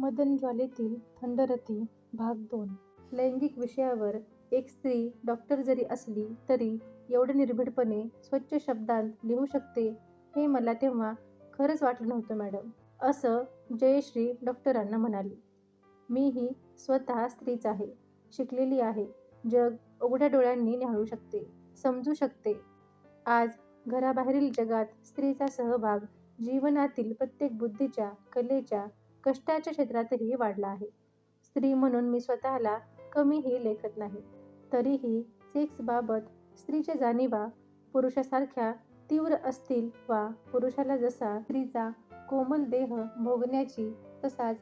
मदन ज्वालेतील थंडरती भाग दोन लैंगिक विषयावर एक स्त्री डॉक्टर जरी असली तरी एवढं निर्भीडपणे स्वच्छ शब्दांत लिहू शकते हे मला तेव्हा खरंच वाटलं नव्हतं मॅडम असं जयश्री डॉक्टरांना म्हणाली. मीही स्वतः स्त्रीच आहे. शिकलेली आहे. जग उघड्या डोळ्यांनी निहाळू शकते. समजू शकते. आज घराबाहेरील जगात स्त्रीचा सहभाग जीवनातील प्रत्येक बुद्धीच्या, कलेच्या, कष्टाच्या क्षेत्रातही वाढला आहे. स्त्री म्हणून मी स्वतःला कमीही लेखत नाही. तरीही सेक्सबाबत स्त्रीच्या जाणीवा पुरुषासारख्या तीव्र असतील वा पुरुषाला जसा स्त्रीचा कोमल देह भोगण्याची तसाच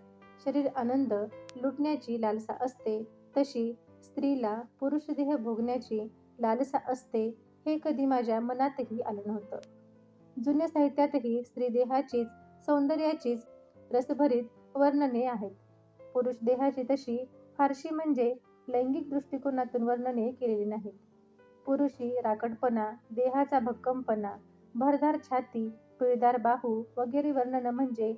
शरीर आनंद लुटण्याची लालसा असते तशी स्त्रीला पुरुषदेह भोगण्याची लालसा असते हे कधी माझ्या मनातही आलं नव्हतं. जुन्या साहित्यातही स्त्रीदेहाचीच सौंदर्याचीच रसभरीत वर्णने आहेत. पुरुष देहाची तशी फारशी म्हणजे लैंगिक दृष्टिकोनातून वर्णने केलेली नाहीत. पुरुषी राकडपणा देहाचा भक्कमपणा, भरदार छाती, पिळदार बाहू वगैरे वर्णनं म्हणजे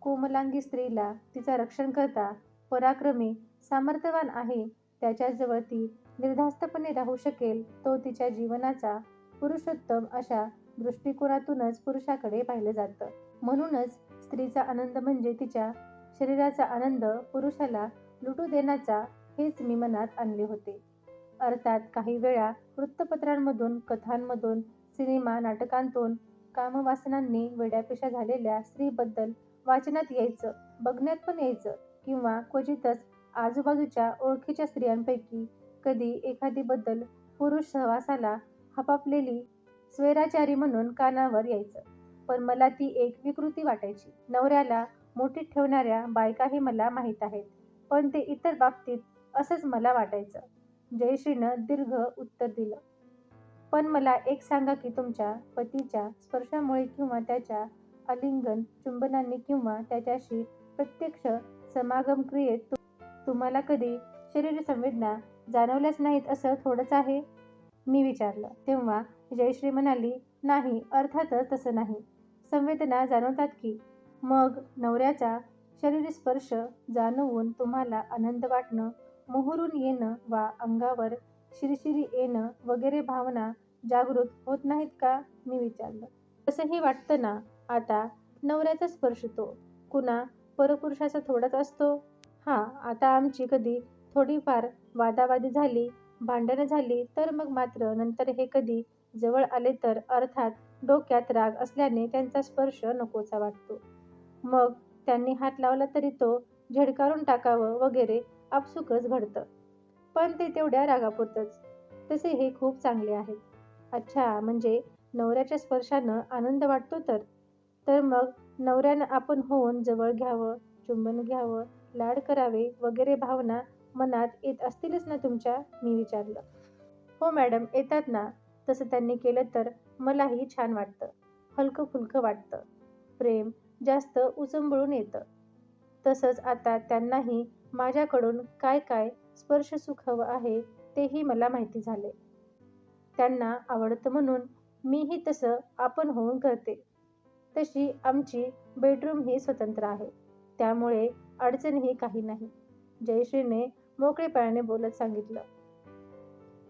कोमलांगी स्त्रीला तिचा रक्षण करता पराक्रमी, सामर्थ्यवान आहे त्याच्याजवळ ती निर्धास्तपणे राहू शकेल तो तिच्या जीवनाचा पुरुषोत्तम अशा दृष्टिकोनातूनच पुरुषाकडे पाहिलं जातं. म्हणूनच स्त्रीचा आनंद म्हणजे तिच्या शरीराचा आनंद पुरुषाला लुटू देण्याचा हेच मी मनात आणले होते. अर्थात काही वेळा वृत्तपत्रांमधून, कथांमधून, सिनेमा नाटकांतून कामवासनांनी वेड्यापेशा झालेल्या स्त्रीबद्दल वाचनात यायचं, बघण्यात पण यायचं किंवा क्वचितच आजूबाजूच्या ओळखीच्या स्त्रियांपैकी कधी एखादीबद्दल पुरुष सहवासाला हपापलेली स्वैराचारी म्हणून कानावर यायचं. पण मला ती एक विकृती वाटायची. नवऱ्याला मोठीत ठेवणाऱ्या बायकाही मला माहीत आहेत. पण ते इतर बाबतीत असंच मला वाटायचं. जयश्रीनं दीर्घ उत्तर दिलं. पण मला एक सांगा की तुमच्या पतीच्या स्पर्शामुळे किंवा त्याच्या अलिंगन चुंबनांनी किंवा त्याच्याशी प्रत्यक्ष समागम क्रियेत तुम्हाला कधी शरीर संवेदना जाणवल्याच नाहीत असं थोडंच आहे? मी विचारलं. तेव्हा जयश्री म्हणाली, नाही अर्थातच तसं नाही. संवेदना जाणवतात की. मग नवऱ्याचा शरीरस्पर्श जाणवून तुम्हाला आनंद वाटणं, मोहरून येणं वा अंगावर शिरशिरी येणं वगैरे भावना जागृत होत नाहीत का? मी विचारलं. तसंही वाटतं ना. आता नवऱ्याचा स्पर्श तो कुणा परपुरुषाचा थोडाच असतो? हां आता आमची कधी थोडीफार वादावादी झाली, भांडणं झाली तर मग मात्र नंतर हे कधी जवळ आले तर अर्थात डोक्यात राग असल्याने त्यांचा स्पर्श नकोचा वाटतो. मग त्यांनी हात लावला तरी तो झेडकारून टाकावं वगैरे आपसुकच घडतं. पण ते तेवढ्या रागापुरतंच. तसे हे खूप चांगले आहेत. अच्छा म्हणजे नवऱ्याच्या स्पर्शानं आनंद वाटतो तर? तर मग नवऱ्यानं आपण होऊन जवळ घ्यावं, चुंबन घ्यावं, लाड करावे वगैरे भावना मनात येत असतीलच ना तुमच्या? मी विचारलं. हो मॅडम येतात ना. तसं त्यांनी केलं तर मलाही छान वाटतं. हलकं-फुलकं वाटतं. प्रेम जास्त उचंबळून येतं. तसंच आता त्यांनाही माझ्याकडून काय काय स्पर्शसुख हवं आहे तेही मला माहिती झाले त्यांना आवडतं म्हणून मीही तसं आपण होऊन करते. तशी आमची बेडरूम ही स्वतंत्र आहे. त्यामुळे अडचणही काही नाही. जयश्रीने मोकळेपणाने बोलत सांगितलं.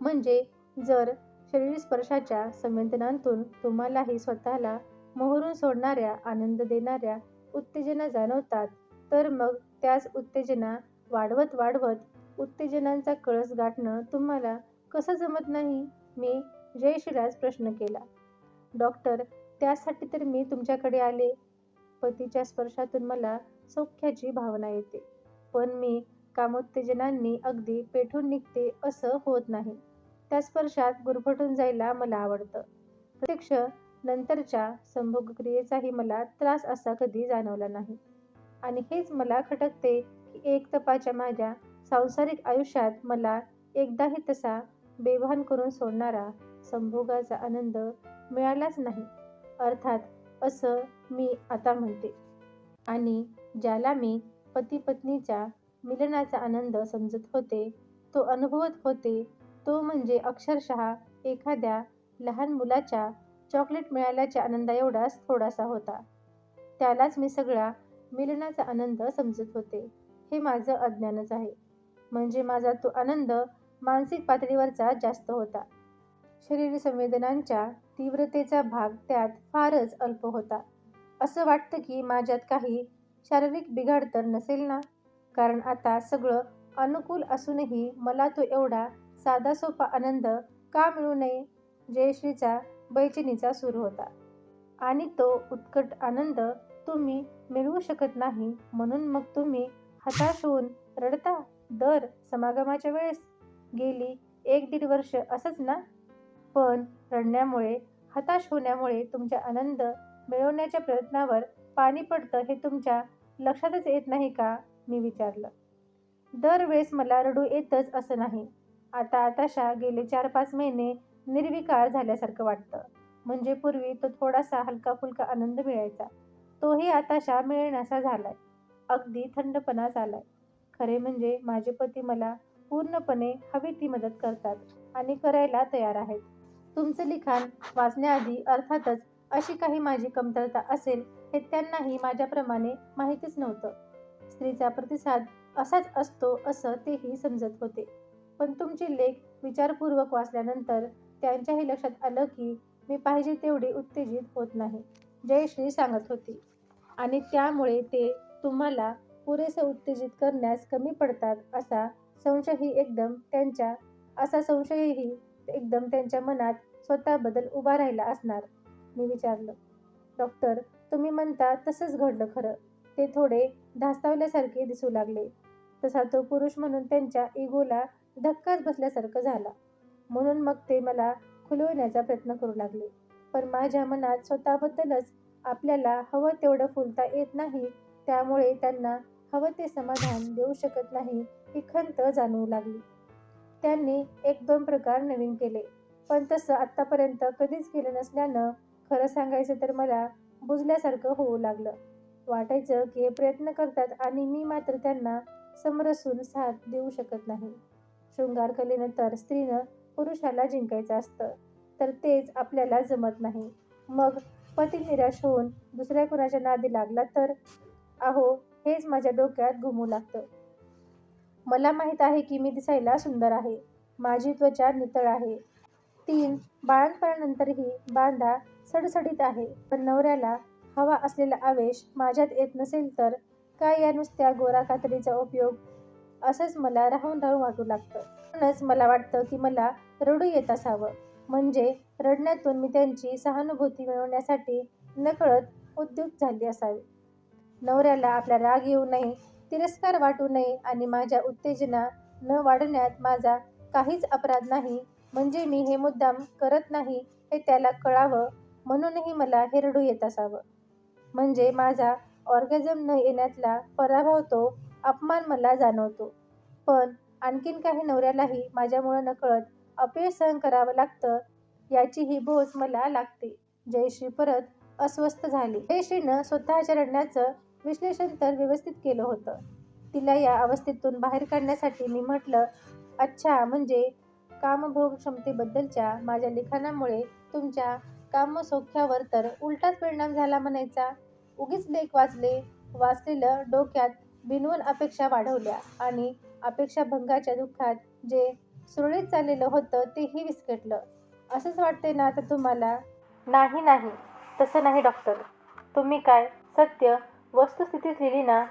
म्हणजे जर शरीर स्पर्शाच्या संवेदनांतून तुम्हालाही स्वतःला मोहरून सोडणाऱ्या, आनंद देणाऱ्या उत्तेजना जाणवतात तर मग त्याच उत्तेजना वाढवत वाढवत उत्तेजनांचा कळस गाठणं तुम्हाला कसं जमत नाही? मी जयश्रीलाच प्रश्न केला. डॉक्टर त्यासाठी तर मी तुमच्याकडे आले. पतीच्या स्पर्शातून मला सौख्याची भावना येते. पण मी कामोत्तेजनांनी अगदी पेठून निघते असं होत नाही. त्या स्पर्शात गुरफटून जायला मला आवडतं. प्रत्यक्ष नंतरच्या संभोगक्रियेचाही मला त्रास असा कधी जाणवला नाही. आणि हेच मला खटकते की एक तपाच्या माझ्या सांसारिक आयुष्यात मला एकदाही तसा बेभान करून सोडणारा संभोगाचा आनंद मिळालाच नाही. अर्थात असं मी आता म्हणते. आणि ज्याला मी पती-पत्नीच्या मिलनाचा आनंद समजत होते, तो अनुभवत होते तो म्हणजे अक्षरशः एखाद्या लहान मुलाच्या चॉकलेट मिळाल्याच्या आनंदाएवढाच थोडासा होता. त्यालाच मी सगळा मिलनाचा आनंद समजत होते. हे माझं अज्ञानच आहे. म्हणजे माझा तो आनंद मानसिक पातळीवरचा जास्त होता. शरीर संवेदनांच्या तीव्रतेचा भाग त्यात फारच अल्प होता. असं वाटतं की माझ्यात काही शारीरिक बिघाड तर नसेल ना? कारण आता सगळं अनुकूल असूनही मला तो एवढा साधा सोपा आनंद का मिळू नये? जयश्रीचा बैचेनीचा सूर होता. आणि तो उत्कट आनंद तुम्ही मिळवू शकत नाही म्हणून मग तुम्ही हताश होऊन रडता? दर समागमाच्या वेळेस? गेली एक दीड वर्ष असंच ना? पण रडण्यामुळे हताश होण्यामुळे तुमचा आनंद मिळवण्याच्या प्रयत्नावर पाणी पडतं हे तुमच्या लक्षातच येत नाही का? मी विचारलं. दरवेळेस मला रडू येतच असं नाही. आता आताशा गेले चार पाच महिने निर्विकार झाल्यासारखं वाटतं. म्हणजे पूर्वी तो थोडासा हलका फुलका आनंद मिळायचा. तोही आताशा मिळण्याचा झालाय. अगदी थंडपणा झालाय. खरे म्हणजे माझे पती मला पूर्णपणे हवी ती मदत करतात आणि करायला तयार आहेत. तुमचं लिखाण वाचण्याआधी अर्थातच अशी काही माझी कमतरता असेल हे त्यांनाही माझ्याप्रमाणे माहितीच नव्हतं. स्त्रीचा प्रतिसाद असाच असतो असं तेही समजत होते. पण तुमचे लेख विचारपूर्वक वाचल्यानंतर त्यांच्याही लक्षात आलं की मी पाहिजे तेवढी उत्तेजित होत नाही. जयश्री सांगत होती. आणि त्यामुळे ते तुम्हाला पुरेसं उत्तेजित करण्यास कमी पडतात असा संशयही एकदम त्यांच्या असा संशयही एकदम त्यांच्या मनात स्वतःबद्दल उभा राहिला असणार. मी विचारलं डॉक्टर तुम्ही म्हणता तसंच घडलं खरं. ते थोडे धास्तावल्यासारखे दिसू लागले. तसा तो पुरुष म्हणून त्यांच्या इगोला धक्काच बसल्यासारखं झाला. म्हणून मग ते मला खुलवण्याचा प्रयत्न करू लागले. पण माझ्या मनात स्वतःबद्दलच आपल्याला हवं तेवढं फुलता येत नाही त्यामुळे त्यांना हवं ते समाधान देऊ शकत नाही ही खंत जाणवू लागली. त्यांनी एक दोन प्रकार नवीन केले पण तसं आत्तापर्यंत कधीच केलं नसल्यानं खरं सांगायचं तर मला बुजल्यासारखं होऊ लागलं. वाटायचं की हे प्रयत्न करतात आणि मी मात्र त्यांना समरसून साथ देऊ शकत नाही. शृंगार कलेनंतर स्त्रीनं पुरुषाला जिंकायचं असतं तर तेच आपल्याला जमत नाही. मग पती निराश होऊन दुसऱ्या कुणाच्या नादी लागला तर? अहो हेच माझ्या डोक्यात घुमू लागतं. मला माहीत आहे की मी दिसायला सुंदर आहे. माझी त्वचा नितळ आहे. तीन बाळंतपणानंतरही बांधा सडसडीत आहे पण नवऱ्याला हवा असलेला आवेश माझ्यात येत नसेल तर का या नुसत्या गोरा कातडीचा उपयोग? असंच मला राहून राहून वाटू लागतं. म्हणूनच मला वाटतं की मला रडू येत असावं. म्हणजे रडण्यातून मी त्यांची सहानुभूती मिळवण्यासाठी नकळत उद्युक्त झाली असावी. नवऱ्याला आपला राग येऊ नये तिरस्कार वाटू नये आणि माझ्या उत्तेजना न वाढण्यात माझा काहीच अपराध नाही. म्हणजे मी हे मुद्दाम करत नाही हे त्याला कळावं म्हणूनही मला हे रडू येत असावं. म्हणजे माझा ऑर्गॅझम न येण्यातला पराभव तो अपमान मला जाणवतो. पण आणखीन काही नवऱ्यालाही माझ्यामुळं नकळत अपयश सहन करावं लागतं याची ही बोच मला लागते. जयश्री परत अस्वस्थ झाली. जयश्रीनं स्वतःच्या रडण्याचं विश्लेषण तर व्यवस्थित केलं होतं. तिला या अवस्थेतून बाहेर काढण्यासाठी मी म्हटलं अच्छा म्हणजे कामभोग क्षमतेबद्दलच्या माझ्या लिखाणामुळे तुमच्या कामसौख्यावर तर उलटाच परिणाम झाला म्हणायचा? उगीच लेख वाचले वाचलेलं डोक्यात बिनवून अपेक्षा वाढवल्या आणि अपेक्षा भंगाच्या दुःखात जे सुरळीत चाललेलं होतं तेही विस्कटलं. असंच वाटते ना तर तुम्हाला? नाही नाही. तसं नाही डॉक्टर. तुम्ही काय सत्य वस्तुस्थितीत लिहिली ना?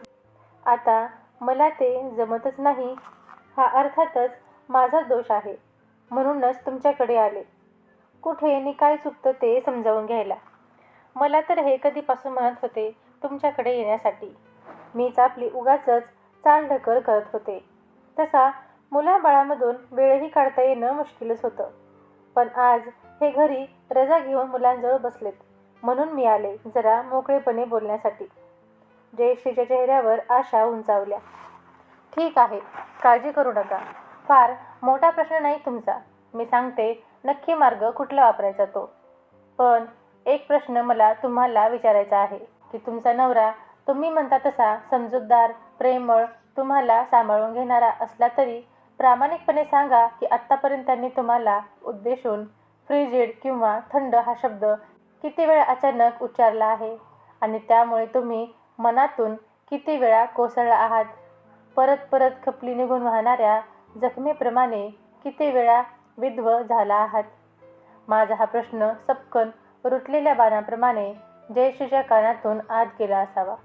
आता मला ते जमतच नाही. हा अर्थातच माझा दोष आहे. म्हणूनच तुमच्याकडे आले. कुठे आणि काय चुकतं ते समजावून घ्यायला. मला तर हे कधीपासून म्हणत होते तुमच्याकडे येण्यासाठी. मीच आपली उगाचच चालढकल करत होते. तसा मुलाबाळामधून वेळही काढता येणं मुश्किलच होतं. पण आज हे घरी रजा घेऊन मुलांजवळ बसलेत. म्हणून मी आले जरा मोकळेपणे बोलण्यासाठी. जयश्रीच्या चेहऱ्यावर आशा उंचावल्या. ठीक आहे काळजी करू नका. फार मोठा प्रश्न नाही तुमचा. मी सांगते नक्की मार्ग कुठला वापरायचा तो? पण एक प्रश्न मला तुम्हाला विचारायचा आहे की तुमचा नवरा तुम्ही म्हणता तसा समजूतदार प्रेमळ तुम्हाला सांभाळून घेणारा असला तरी प्रामाणिकपणे सांगा की आत्तापर्यंत त्यांनी तुम्हाला उद्देशून फ्रिजिड किंवा थंड हा शब्द किती वेळा अचानक उच्चारला आहे? आणि त्यामुळे तुम्ही मनातून किती वेळा कोसळला आहात? परत परत खपली निघून वाहणाऱ्या जखमेप्रमाणे किती वेळा विध्व झाला आहात? माझा हा प्रश्न सपकन रुटलेल्या बाणाप्रमाणे जयश्रीच्या कानातून आत गेला असावा.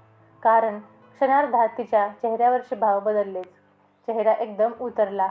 कारण क्षणार्धात तिच्या चेहऱ्यावरचे भाव बदललेच. चेहरा एकदम उतरला.